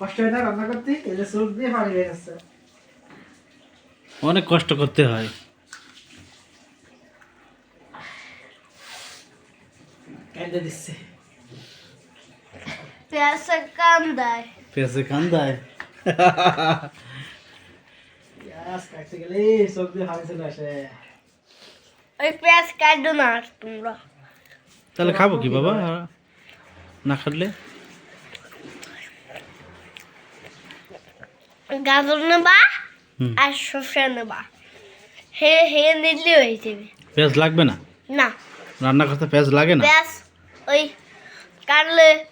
কষ্ট হয় না রান্না করতে এই যে চোখ দিয়ে পানি বের হচ্ছে। অনেক কষ্ট করতে হয়। কেঁদে দিচ্ছে। পেঁয়াজটা কাম দেয় পেঁচে কান্দায়। পেঁয়াজ কাটতে গেলে চোখ দিয়ে পানি চলে আসে। ওই পেঁয়াজ কাটো না তোমরা। তাহলে খাব কি বাবা? না খাটলে? গাজর নেবা আর শসা নেবা হে হে নিলে হয়ে যাবে। পেঁয়াজ লাগবে না? না। রান্না করতে পেঁয়াজ লাগে না? পেঁয়াজ ওই কাটলে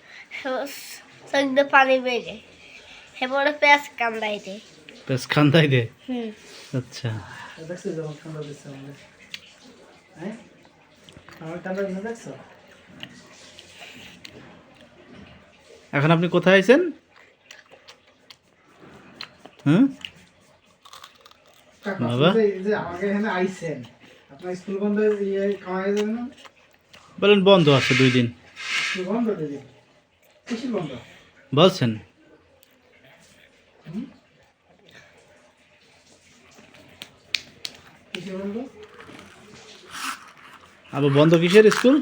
পানি বেড়ে। এরপরে পেঁয়াজ কান্দাই দেয় পেঁয়াজ খান্দাই দে? হুম। আচ্ছা। হ্যাঁ? এখন আপনি কোথায় আছেন হুম কাকা, বাবা? এই যে- এই যে আমাকে এখানে আইছেন আপনার স্কুল বন্ধ ইয়ে কামাই যাবে না? বলেন বন্ধ আছে দুই দিন। বলছেন। আবার বন্ধ কিসের স্কুল?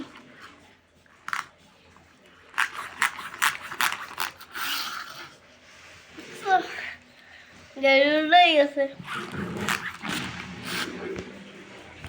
也是累死。